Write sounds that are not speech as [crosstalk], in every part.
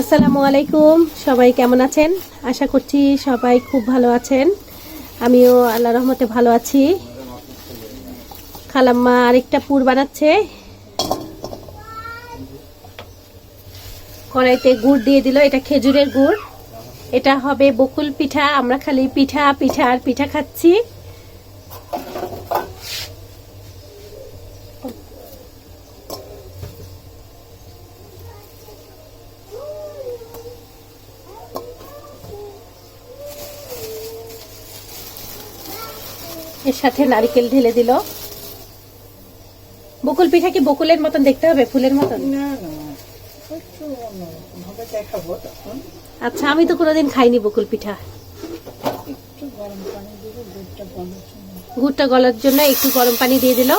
আসসালামু আলাইকুম। সবাই কেমন আছেন? আশা করছি সবাই খুব ভালো আছেন। আমিও আল্লাহ রহমতে ভালো আছি। খালাম্মা আরেকটা পুর বানাচ্ছে। কড়াইতে গুড় দিয়ে দিল, এটা খেজুরের গুড়। এটা হবে বকুল পিঠা, আমরা খালি পিঠা পিঠা আর পিঠা খাচ্ছি। এর সাথে নারকেল ঢেলে দিল। বকুল পিঠা কি বকুলের মতন দেখতে হবে ফুলের মতন? আচ্ছা আমি তো কোনোদিন খাইনি বকুল পিঠা। গুড়টা গলার জন্য একটু গরম পানি দিয়ে দিল।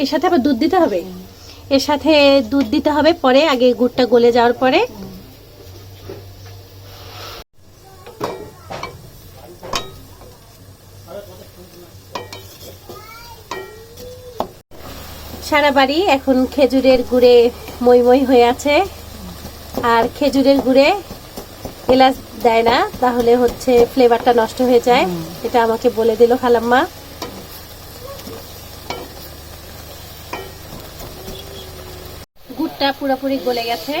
এর সাথে আবার দুধ দিতে হবে? এর সাথে দুধ দিতে হবে পরে আগে গুড়টা গলে যাওয়ার পরে। সারা বাড়ি এখন খেজুরের গুড়ে মই হয়ে আছে। আর খেজুরের গুড়ে এলাচ দেয় না, তাহলে হচ্ছে ফ্লেভারটা নষ্ট হয়ে যায়। এটা আমাকে বলে দিল খালাম্মা। গুড়টা পুরোপুরি গলে গেছে।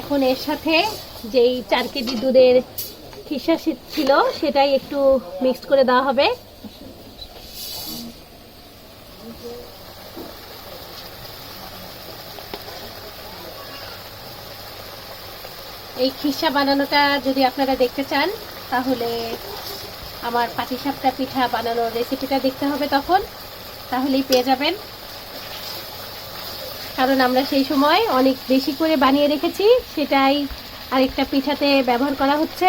এখন এর সাথে যেই চার কেজি দুধের খিসা ছিল, সেটাই একটু মিক্সড করে দেওয়া হবে। এই খিসা বানানোটা যদি আপনারা দেখতে চান তাহলে আমার পাটিসাপটা পিঠা বানানোর রেসিপিটা দেখতে হবে তখন। তাহলেই পেয়ে যাবেন। কারণ আমরা সেই সময় অনেক বেশি করে বানিয়ে রেখেছি সেটাই আরেকটা পিঠাতে ব্যবহার করা হচ্ছে।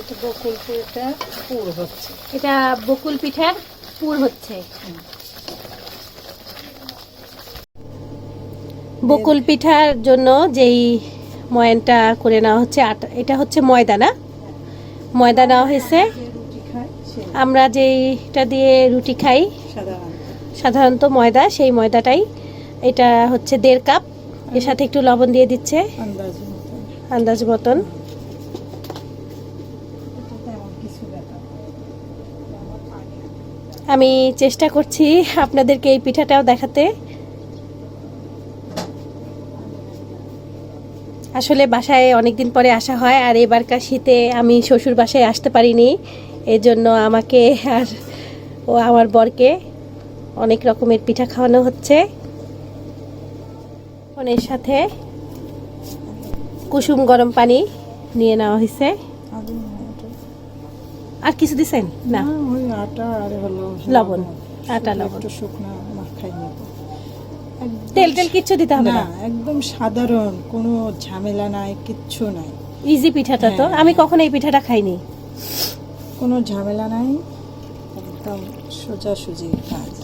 এটা বকুল এটা পুর হচ্ছে। এটা বকুল পিঠার পুর হচ্ছে। বকুল পিঠার জন্য যেই ময়ানটা করে নেওয়া হচ্ছে আটা, এটা হচ্ছে ময়দা না ময়দা নেওয়া হয়েছে। আমরা যেইটা দিয়ে রুটি খাই, সাধারণত ময়দা, সেই ময়দাটাই। এটা হচ্ছে দেড় কাপ। এর সাথে একটু লবণ দিয়ে দিচ্ছে। আন্দাজ মতন। আমি চেষ্টা করছি আপনাদেরকে এই পিঠাটাও দেখাতে। আসলে বাসায় অনেকদিন পরে আসা হয় আর এবারকার শীতে আমি শ্বশুর বাসায় আসতে পারিনি। এই জন্য আমাকে আর ও আমার বরকে অনেক রকমের পিঠা খাওয়ানো হচ্ছে। এর সাথে কুসুম গরম পানি নিয়ে নেওয়া হয়েছে। আর কিছু দিছেন? না। না, আটা আর হলো লবণ, আটা লবণ। শুকনো তেল টেল কিচ্ছু দিতে হবে না না? একদম সাধারণ কোনো ঝামেলা নাই কিচ্ছু নাই। ইজি পিঠাটা তো? হ্যাঁ। আমি কখনো এই পিঠাটা খাইনি। কোনো ঝামেলা নাই একদম সোজাসুজি কাজ।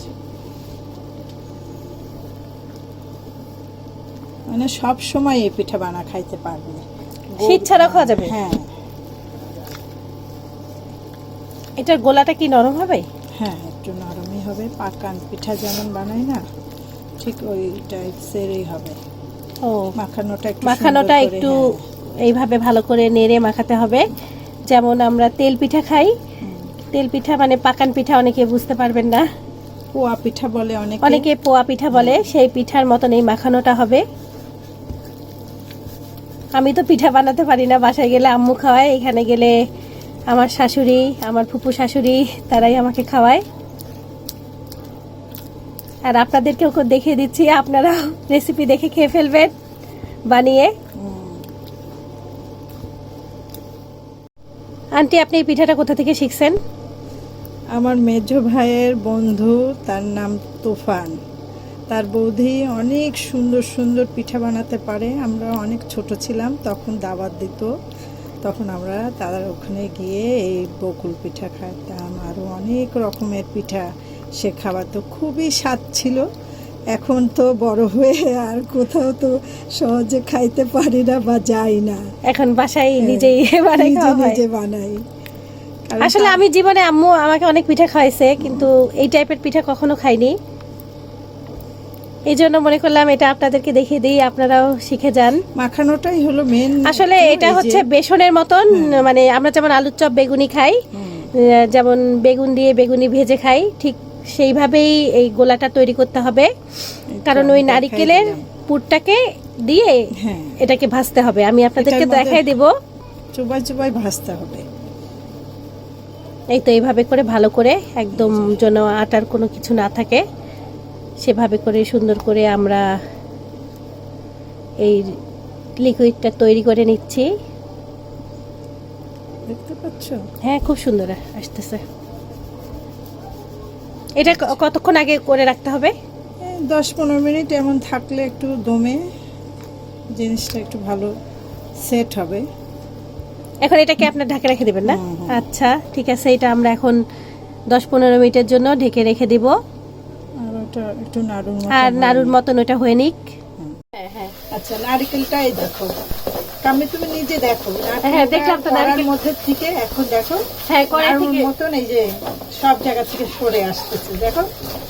মানে সব সময় এই পিঠা বানা খাইতে পারবে। শীত ছাড়া খাওয়া যাবে? হ্যাঁ। এটার গোলাটা কি নরম হবে? হ্যাঁ একটু নরমই হবে। পাকান পিঠা যেমন বানায় না ঠিক ওই টাইপসেরই হবে। ও মাখানোটা একটু মাখানোটা একটু হ্যাঁ। এইভাবে ভালো করে নেড়ে মাখাতে হবে। যেমন আমরা তেল পিঠা খাই। তেল পিঠা মানে পাকান পিঠা অনেকে বুঝতে পারবেন না। পোয়া পিঠা বলে অনেকে। অনেকে পোয়া পিঠা বলে সেই পিঠার মতন এই মাখানোটা হবে। আমি তো পিঠা বানাতে পারি না বাসায় গেলে আম্মু খাওয়ায় এখানে গেলে আমার শাশুড়ি আমার ফুপু শাশুড়ি তারাই আমাকে খাওয়ায়। আর আপনাদেরকেও দেখিয়ে দিচ্ছি, আপনারা রেসিপি দেখে খেয়ে ফেলবেন। বানিয়ে। আন্টি, আপনি এই পিঠাটা কোথা থেকে শিখছেন? আমার মেজ ভাইয়ের বন্ধু, তার নাম তুফান। তার বৌদি অনেক সুন্দর সুন্দর পিঠা বানাতে পারে। আমরা অনেক ছোট ছিলাম, তখন দাওয়াত দিত। তখন আমরা তাদের ওখানে গিয়ে এই বকুল পিঠা খাইতাম। আরও অনেক রকমের পিঠা। সে খাওয়াতো খুবই স্বাদ ছিল। এখন তো বড় হয়ে আর কোথাও তো সহজে খাইতে পারি না বা যাই না। এখন বাসায় হ্যাঁ, নিজেই [laughs] নিজে হয়। বানাই। আসলে আমি জীবনে আম্মু আমাকে অনেক পিঠা খাওয়াইছে কিন্তু এই টাইপের পিঠা কখনো খাইনি। এই জন্য মনে করলাম এটা আপনাদেরকে দেখিয়ে দিই আপনারাও শিখে যান। মাখানোটাই হলো মেন আসলে এটা হচ্ছে বেসনের মতন মানে আমরা যেমন আলুর চপ বেগুনি খাই যেমন বেগুন দিয়ে বেগুনি ভেজে খাই ঠিক সেইভাবেই এই গোলাটা তৈরি করতে হবে। কারণ ওই নারিকেলের পুরটাকে দিয়ে হ্যাঁ। এটাকে ভাজতে হবে। আমি আপনাদেরকে দেখাই দেব। চোবাই চোবাই ভাজতে হবে। এই তো এইভাবে করে ভালো করে একদম যেন আটার কোনো কিছু না থাকে সেভাবে করে সুন্দর করে আমরা এই লিকুইডটা তৈরি করে নিচ্ছি। দেখতে পাচ্ছ? হ্যাঁ খুব সুন্দর আসতেছে। এটা কতক্ষণ আগে করে রাখতে হবে? দশ পনেরো মিনিট এমন থাকলে একটু দমে জিনিসটা একটু ভালো সেট হবে। এখন এটাকে আপনার ঢাকে রেখে দেবেন না। আচ্ছা ঠিক আছে এটা আমরা এখন দশ পনেরো মিনিটের জন্য ঢেকে রেখে দিব। আর ওটা একটু নাড়ুর আর নাড়ুর মতন ওটা হয়ে নিক। হ্যাঁ হ্যাঁ। আচ্ছা নারিকেলটাই দেখো। কামে তুমি নিজে দেখো হ্যাঁ, দেখলাম তো নারকেল। মধ্যে থেকে এখন দেখো হ্যাঁ কড়াই থেকে। মতন এই যে সব জায়গা থেকে সরে আসতেছে দেখো।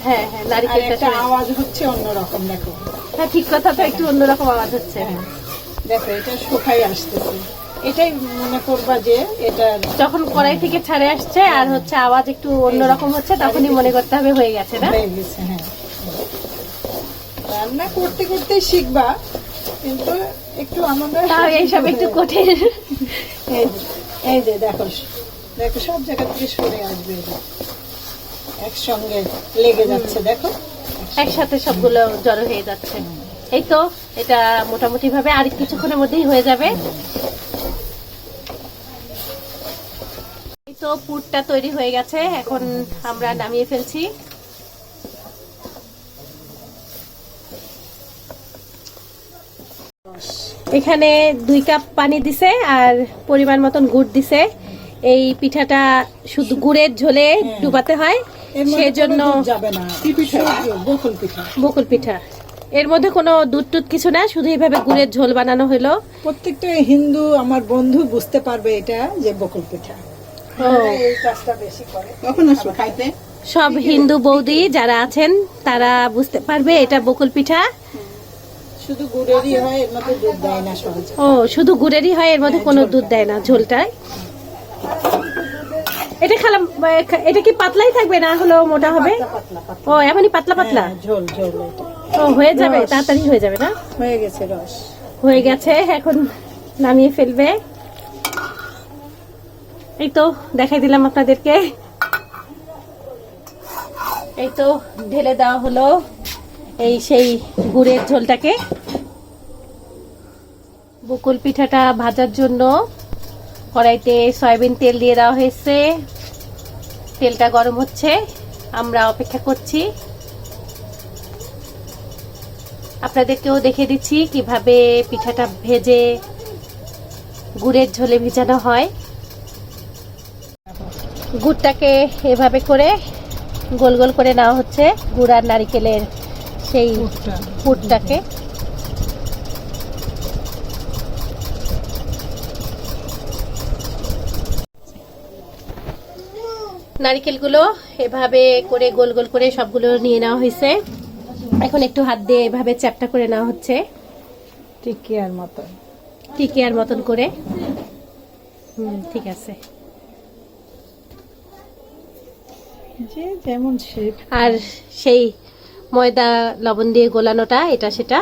হ্যাঁ হ্যাঁ নারিকেলটা আওয়াজ হচ্ছে অন্যরকম দেখো। হ্যাঁ ঠিক কথা তো একটু অন্যরকম আওয়াজ হচ্ছে। হ্যাঁ দেখো এটা শুকাই আসতেছে। এটাই মনে করবা যে এটা যখন কড়াই থেকে ছাড়ে আসছে আর হচ্ছে আওয়াজ একটু অন্যরকম হচ্ছে তখনই মনে করতে হবে হয়ে গেছে না? হয়ে গেছে হ্যাঁ। রান্না করতে করতে শিখবা কিন্তু একটু আমাদের এইসব একটু কঠিন। এই যে এই যে দেখো দেখো সব জায়গা থেকে সরে আসবে একসঙ্গে লেগে যাচ্ছে দেখো। একসাথে সবগুলো জড়ো হয়ে যাচ্ছে। এই তো এটা মোটামুটি ভাবে আর কিছুক্ষণের মধ্যেই হয়ে যাবে। এই তো পুরটা তৈরি হয়ে গেছে এখন আমরা নামিয়ে ফেলছি। এখানে দুই কাপ পানি দিছে আর পরিমাণ মতন গুড় দিছে। এই পিঠাটা শুধু গুড়ের ঝোলে ডুবাতে হয়। এর মধ্যে সেজন্য বকুল পিঠা। এর মধ্যে কোনো দুধ টুধ কিছু না শুধু এইভাবে গুড়ের ঝোল বানানো হলো। প্রত্যেকটা হিন্দু আমার বন্ধু বুঝতে পারবে এটা যে বকুল পিঠা। সব হিন্দু বৌদি যারা আছেন তারা বুঝতে পারবে এটা বকুল পিঠা। শুধু গুড়েরই হয় এর মধ্যে দুধ দেয় না সহজে। ও শুধু গুড়েরই হয় এর মধ্যে কোনো দুধ দেয় না ঝোলটায়? এটা খালাম এটা কি পাতলাই থাকবে না হলো মোটা হবে? পাতলা পাতলা ও এমনই পাতলা পাতলা? হ্যাঁ, ঝোল ঝোল ও হয়ে যাবে তাড়াতাড়ি হয়ে যাবে না? হয়ে গেছে রস। হয়ে গেছে এখন নামিয়ে ফেলবে। এই তো দেখাই দিলাম আপনাদেরকে। এই তো ঢেলে দেওয়া হলো। এই সেই গুড়ের ঝোলটাকে। বকুল পিঠাটা ভাজার জন্য কড়াইতে সয়াবিন তেল দিয়ে দেওয়া হয়েছে। তেলটা গরম হচ্ছে, আমরা অপেক্ষা করছি। আপনাদেরকেও দেখে দিচ্ছি কীভাবে পিঠাটা ভেজে গুড়ের ঝোলে ভিজানো হয়। গুড়টাকে এভাবে করে গোল গোল করে নেওয়া হচ্ছে গুড় আর নারিকেলের সেই পুরটাকে। নারিকেলগুলো এভাবে করে গোল গোল করে সবগুলো নিয়ে নেওয়া হয়েছে। এখন একটু হাত দিয়ে এভাবে চ্যাপটা করে নেওয়া হচ্ছে। টিকিয়ার মতন। টিকিয়ার মতন করে। হুম ঠিক আছে। যে যেমন শেপ আর সেই ময়দা লবণ দিয়ে গোলানোটা এটা সেটা।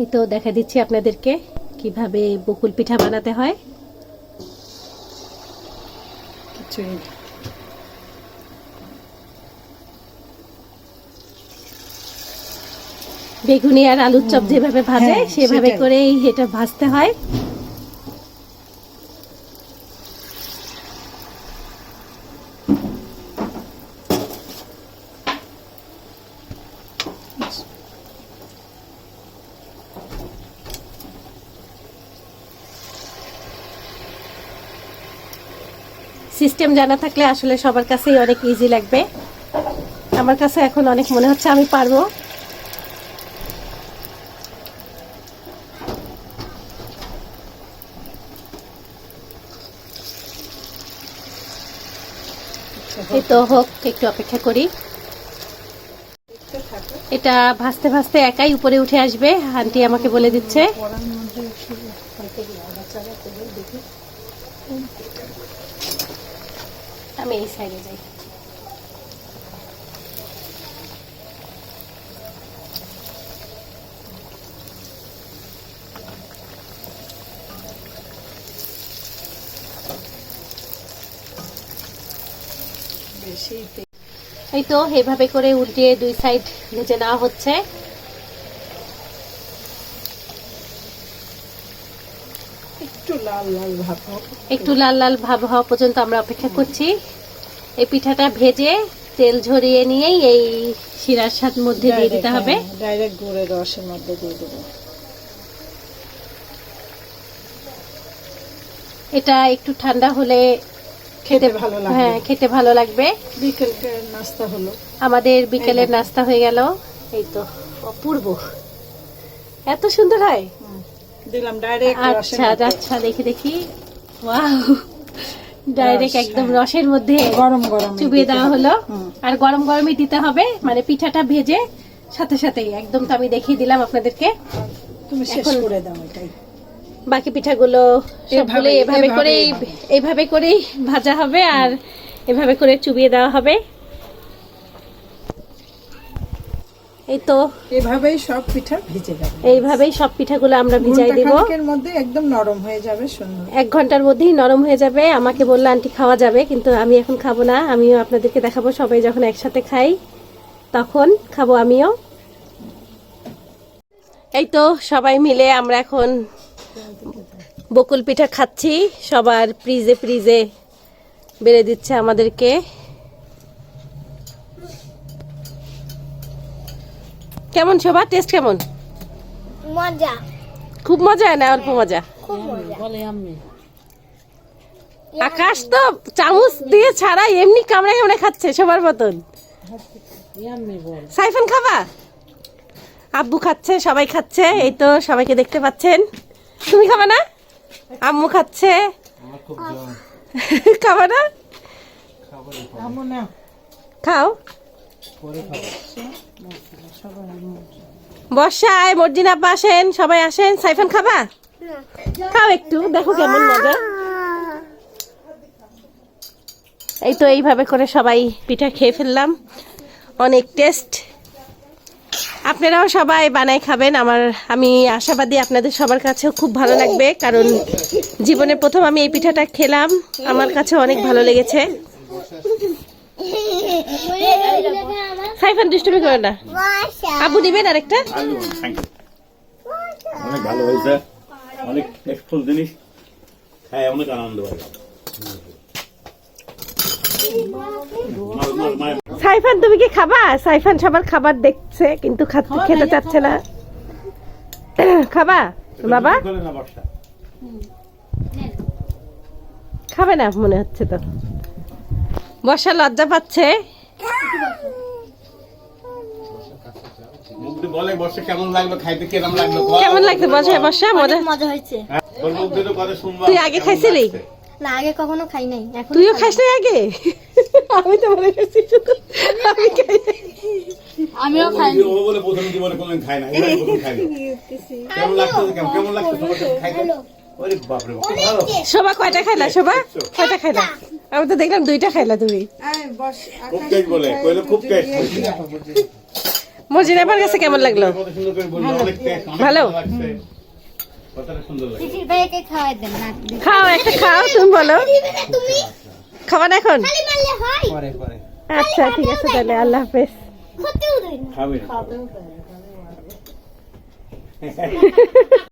এই তো দেখা দিচ্ছি আপনাদেরকে কীভাবে বকুল পিঠা বানাতে হয়। কিছুই বেগুনি আর আলুর চপ যেভাবে ভাজে হ্যাঁ, সেভাবে। করেই এটা ভাজতে হয়। সিস্টেম জানা থাকলে আসলে সবার কাছেই অনেক ইজি লাগবে। আমার কাছে এখন অনেক মনে হচ্ছে আমি পারব। তো হোক, একটু অপেক্ষা করি। এটা ভাসতে ভাসতে একাই উপরে উঠে আসবে, আন্টি আমাকে বলে দিচ্ছে। আমি এই সাইডে যাই। এই তো এভাবে করে উল্টিয়ে দুই সাইড ভেজে নেওয়া হচ্ছে। একটু লাল লাল ভাব হওয়া পর্যন্ত আমরা অপেক্ষা করছি। এই পিঠাটা ভেজে তেল ঝরিয়ে নিয়েই এই শিরার সাথে মধ্যে দিয়ে দিতে হবে। ডাইরেক্ট গুড়ের রসের মধ্যে দিয়ে দেবো। এটা একটু ঠান্ডা হলে খেতে ভালো লাগে হ্যাঁ খেতে ভালো লাগবে। বিকেলকে নাস্তা হলো। আমাদের বিকেলের নাস্তা হয়ে গেল। এই তো অপূর্ব। এত সুন্দর হয়। দিলাম ডাইরেক্ট আচ্ছা আচ্ছা দেখি দেখি। ওয়াও ডাইরেক্ট একদম। রসের মধ্যে গরম গরম চুবিয়ে দেওয়া হলো। আর গরম গরমই দিতে হবে মানে পিঠাটা ভেজে সাথে সাথেই। একদম তো আমি দেখিয়ে দিলাম আপনাদেরকে। তুমি শেষ করে দাও এটাই। বাকি পিঠাগুলো সবগুলো এভাবে করেই এভাবে করেই ভাজা হবে আর এভাবে করে চুবিয়ে দেওয়া হবে। এই তো এভাবেই সব পিঠা ভিজে যাবে। এইভাবেই সব পিঠাগুলো আমরা ভিজাই দিব। খানেকের মধ্যে একদম নরম হয়ে যাবে সুন্দর। এক ঘণ্টার মধ্যেই নরম হয়ে যাবে। আমাকে বলল আন্টি খাওয়া যাবে কিন্তু আমি এখন খাব না। আমিও আপনাদেরকে দেখাবো সবাই যখন একসাথে খাই তখন খাব আমিও। এই তো সবাই মিলে আমরা এখন বকুল পিঠা খাচ্ছি। সবার প্রিজে প্রিজে বেড়ে দিচ্ছে আমাদেরকে। কেমন শোভা? টেস্ট কেমন? মজা। খুব মজা না অল্প মজা? খুব মজা। আকাশ তো চামচ দিয়ে ছাড়া এমনি কামড়ে কামড়ে খাচ্ছে সবার মতন। সাইফান খাবা? আব্বু খাচ্ছে সবাই খাচ্ছে এই তো সবাইকে দেখতে পাচ্ছেন। তুমি খাবা না? আম্মু খাচ্ছে। খাবা না? খাও। বর্ষা আয় মর্জিন আব্বা আসেন সবাই আসেন। সাইফান খাবা? খাও একটু দেখো কেমন মজা। এই তো এইভাবে করে সবাই পিঠা খেয়ে ফেললাম। অনেক টেস্ট। আপনারাও সবাই বানাই খাবেন। আমার আমি আশাবাদী আপনাদের সবার কাছেও খুব ভালো লাগবে কারণ জীবনে প্রথম আমি এই পিঠাটা খেলাম। আমার কাছে অনেক ভালো লেগেছে। [laughs] সাইফান দুষ্টুমি করে না। আবু দিবেন আরেকটা? অনেক ভালো হয়েছে। অনেক টেস্টফুল জিনিস। খায় অনেক আনন্দ হয়। সাইফান তুমি কি খাবা? সাইফান সবার খাবার দেখছে কিন্তু খেতে চাচ্ছে না। [coughs] খাবা? বাবা? খাবে না মনে হচ্ছে তো। বর্ষা লজ্জা পাচ্ছে মুখ দিয়ে বলে বর্ষা কেমন লাগল? খাইতে কেমন লাগল? কেমন লাগছে? বর্ষা বর্ষা মজা। মজা হয়েছে। হ্যাঁ, তুই আগে খাইছিলি? না আগে কখনো খাই নাই এখন তুইও খাস না আগে? আমি তো মনে করছি শুধু। আমি খাই আমিও বলে- ও বলে প্রথম জীবনে কোনোদিন খায় না এবারে প্রথম খাইলো কেমন লাগছে? কেমন কেমন লাগছে তোমার খাইতে? ওরে বাপ খুব ভালো। শোভা কয়টা খাইলা শোভা? কয়টা খাইলা? আমি তো দেখলাম দুইটা খাইলা তুমি। আয় বস খুব টেস্ট বলে কইলো খুব টেস্ট। মর্জিন আমার কাছে কেমন লাগল? ভালো? খাও একটা খাও তুমি বলো। খাওয়া না এখন? আচ্ছা ঠিক আছে তাহলে আল্লাহ হাফেজ। খাবে [laughs]